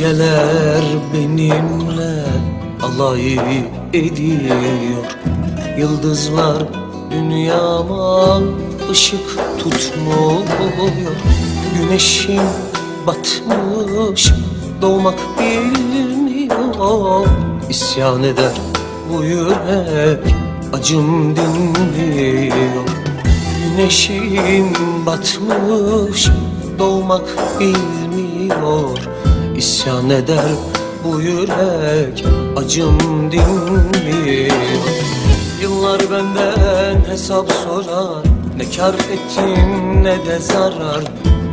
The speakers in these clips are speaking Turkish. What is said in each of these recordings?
Geceler benimle alay ediyor. Yıldızlar dünyama ışık tutmuyor. Güneşim batmış doğmak bilmiyor. İsyan eder bu yürek acım dinliyor Güneşim batmış doğmak bilmiyor İsyan eder bu yürek acım dinmiyor Yıllar benden hesap sorar Ne kar ettim ne de zarar.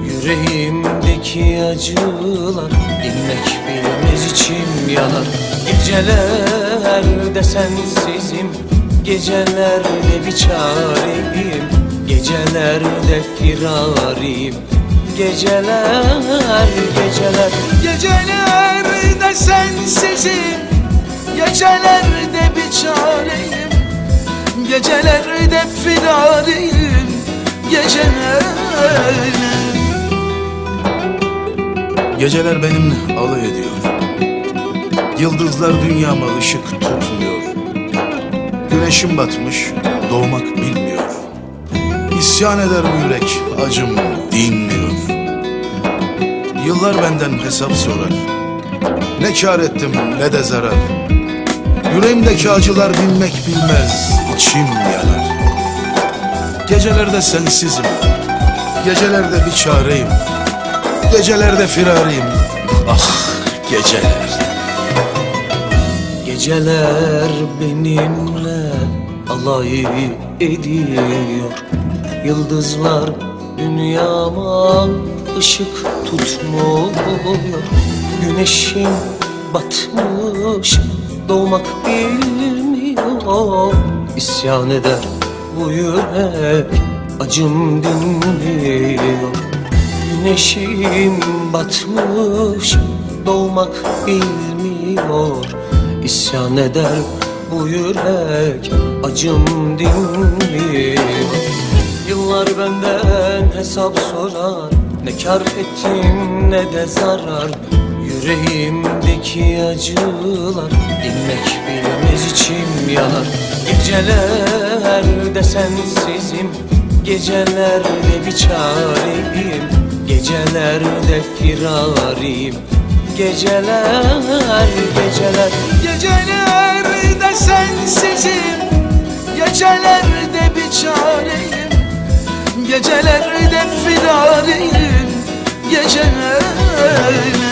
Yüreğimdeki acılar Dinmek bilmez içim yanar. Gecelerde sensizim Gecelerde bir çareyim. Gecelerde firarim Geceler, geceler. Gecelerde sensizim Gecelerde bir çareyim. Gecelerde firariyim Geceler. Geceler benimle alay ediyor. Yıldızlar dünyama ışık tutmuyor. Güneşim batmış doğmak bilmiyor. İsyan eder bu yürek acım dinmiyor Yıllar benden hesap sorar. Ne kar ettim ne de zarar. Yüreğimdeki acılar bilmek bilmez içim yanar. Gecelerde sensizim Gecelerde bir çareyim. Gecelerde firariyim. Ah geceler. Geceler benimle alay ediyor. Yıldızlar dünyama ışık tutmuyor Güneşim batmış doğmak bilmiyor. İsyan eder bu yürek acım dinliyor Güneşim batmış doğmak bilmiyor. İsyan eder bu yürek acım dinmiyor. Yıllar benden hesap sorar Ne kar ettim ne de zarar Yüreğimdeki acılar. Dinmek bilmez içim yanar. Gecelerde sensizim Gecelerde bir çareyim. Gecelerde firarim Geceler, geceler Gecelerde sensizim. Gecelerde bir çareyim. Gecelerde firariyim Geceler